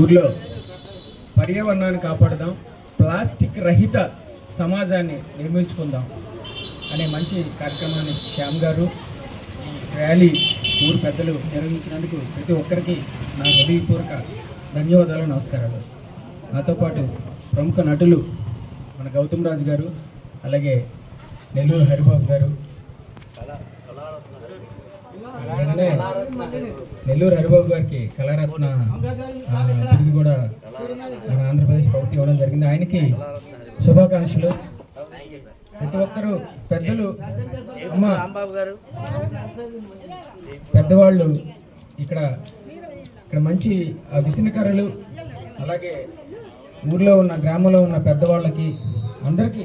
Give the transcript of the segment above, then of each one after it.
ఊర్లో పర్యావరణాన్ని కాపాడదాం ప్లాస్టిక్ రహిత సమాజాన్ని నిర్మించుకుందాం అనే మంచి కార్యక్రమాన్ని శ్యామ్ గారు ర్యాలీ ఊరు పెద్దలు నిర్వహించినందుకు ప్రతి ఒక్కరికి నా హృదయపూర్వక ధన్యవాదాలు నమస్కారాలు. నాతో పాటు ప్రముఖ నటులు మన గౌతమ్ రాజు గారు అలాగే నెల్లూరు హరిబాబు గారు. నెల్లూరు హరిబాబు గారికి కళారత్న తిరిగి కూడా మన ఆంధ్రప్రదేశ్ ప్రభుత్వం ఇవ్వడం జరిగింది. ఆయనకి శుభాకాంక్షలు. ప్రతి ఒక్కరు పెద్దలు అమ్మ పెద్దవాళ్ళు ఇక్కడ ఇక్కడ మంచి ఆ అలాగే ఊర్లో ఉన్న గ్రామంలో ఉన్న పెద్దవాళ్ళకి అందరికీ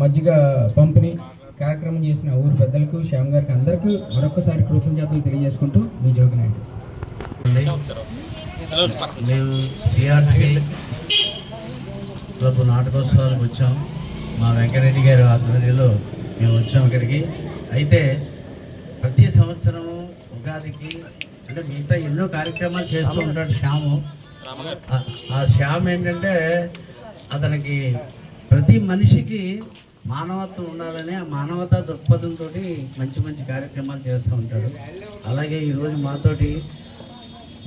మజ్జిగ పంపిణీ. కార్యక్రమం చేసిన ఊరు పెద్దలకు శ్యామ్ గారికి అందరికీ మరొకసారి కృతజ్ఞతలు తెలియజేసుకుంటూ మీ జోగి నాయుడు మేము సిఆర్సి క్లబ్ నాటకోత్సవాలకు వచ్చాం. మా వెంకటరెడ్డి గారి ఆధ్వర్యంలో మేము వచ్చాం ఇక్కడికి. అయితే ప్రతి సంవత్సరం ఉగాదికి అంటే మిగతా ఎన్నో కార్యక్రమాలు చేస్తూ ఉంటాడు శ్యాము. ఆ- ఆ శ్యామ్ ఏంటంటే అతనికి ప్రతి మనిషికి మానవత్వం ఉండాలని ఆ మానవతా దృక్పథంతో మంచి మంచి కార్యక్రమాలు చేస్తూ ఉంటాడు. అలాగే ఈరోజు మాతోటి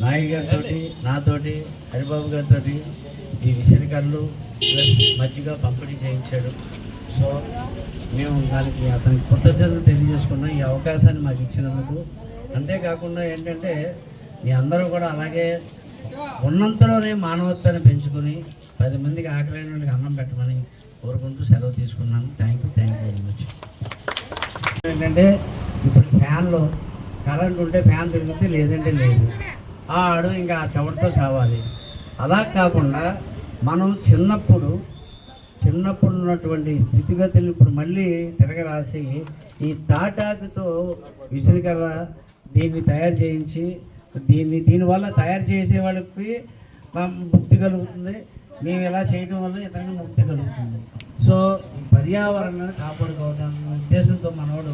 నాయుడు గారితో నాతోటి హరిబాబు గారితో ఈ విషయకర్లు మంచిగా మజ్జిగ పంపిణీ చేయించాడు. సో మేము దానికి అతనికి కృతజ్ఞతలు తెలియజేసుకున్నాం. ఈ అవకాశాన్ని మాకు ఇచ్చినందుకు. అంతేకాకుండా ఏంటంటే మీ అందరూ కూడా అలాగే ఉన్నంతలోనే మానవత్వాన్ని పెంచుకొని పది మందికి ఆకలి వాళ్ళకి అన్నం పెట్టమని కోరుకుంటూ సెలవు తీసుకున్నాను. Thank you thank you very much ఏంటంటే ఇప్పుడు ఫ్యాన్లో కరెంట్ ఉంటే ఫ్యాన్ తిరుగుతుంది లేదంటే లేదు. ఆ ఆడు ఇంకా చెమటతో చావాలి. అలా కాకుండా మనం చిన్నప్పుడు చిన్నప్పుడు ఉన్నటువంటి స్థితిగతులు ఇప్పుడు మళ్ళీ తిరగరాసి ఈ తాటాకుతో విసిరికర్ర దీన్ని తయారు చేయించి దీన్ని దీనివల్ల తయారు చేసే వాళ్ళకి ముక్తి కలుగుతుంది. మేము ఇలా చేయడం వల్ల ఇతరులకు ముక్తి కలుగుతుంది. సో పర్యావరణాన్ని కాపాడుకోవడం ఉద్దేశంతో మనవాడు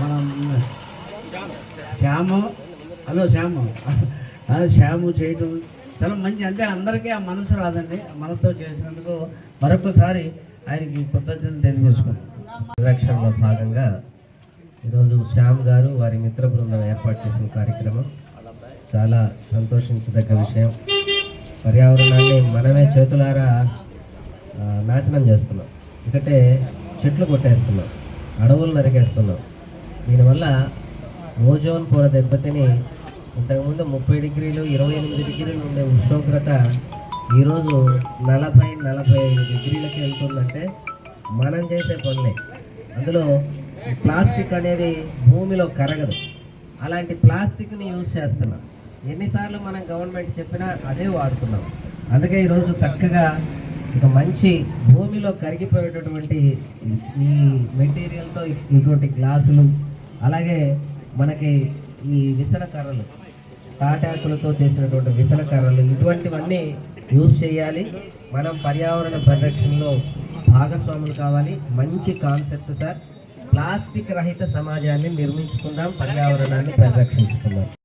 మనం శ్యాము హలో శ్యాము శ్యాము చేయటం చాలా మంచి అంటే అందరికీ ఆ మనసు రాదండి. ఆ మనసుతో చేసినందుకు మరొకసారి ఆయనకి కృతజ్ఞతలు తెలియజేసుకున్నాం పరిరక్షణలో భాగంగా ఈరోజు శ్యామ్ గారు వారి మిత్ర బృందం ఏర్పాటు చేసిన కార్యక్రమం చాలా సంతోషించదగ్గ విషయం. పర్యావరణాన్ని మనమే చేతులారా నాశనం చేస్తున్నాం. ఎందుకంటే చెట్లు కొట్టేస్తున్నాం అడవులు నరికేస్తున్నాం. దీనివల్ల ఓజోన్ పొర దెబ్బతిని ఇంతకుముందు ముప్పై డిగ్రీలు ఇరవై ఎనిమిది డిగ్రీలు ఉండే ఉష్ణోగ్రత ఈరోజు నలభై నలభై ఐదు డిగ్రీలకి వెళ్తుందంటే మనం చేసే పనులే. అందులో ప్లాస్టిక్ అనేది భూమిలో కరగదు. అలాంటి ప్లాస్టిక్ని యూజ్ చేస్తున్నాం. ఎన్నిసార్లు మనం గవర్నమెంట్ చెప్పినా అదే వాడుతున్నాం. అందుకే ఈరోజు చక్కగా ఒక మంచి భూమిలో కరిగిపోయేటటువంటి ఈ మెటీరియల్తో ఇటువంటి గ్లాసులు అలాగే మనకి ఈ విసన కర్రలు తాటాకులతో చేసినటువంటి విసన కర్రలు ఇటువంటివన్నీ యూజ్ చేయాలి. మనం పర్యావరణ పరిరక్షణలో భాగస్వాములు కావాలి. మంచి కాన్సెప్ట్ సార్. ప్లాస్టిక్ రహిత సమాజాన్ని నిర్మించుకుందాం పర్యావరణాన్ని పరిరక్షించుకుందాం.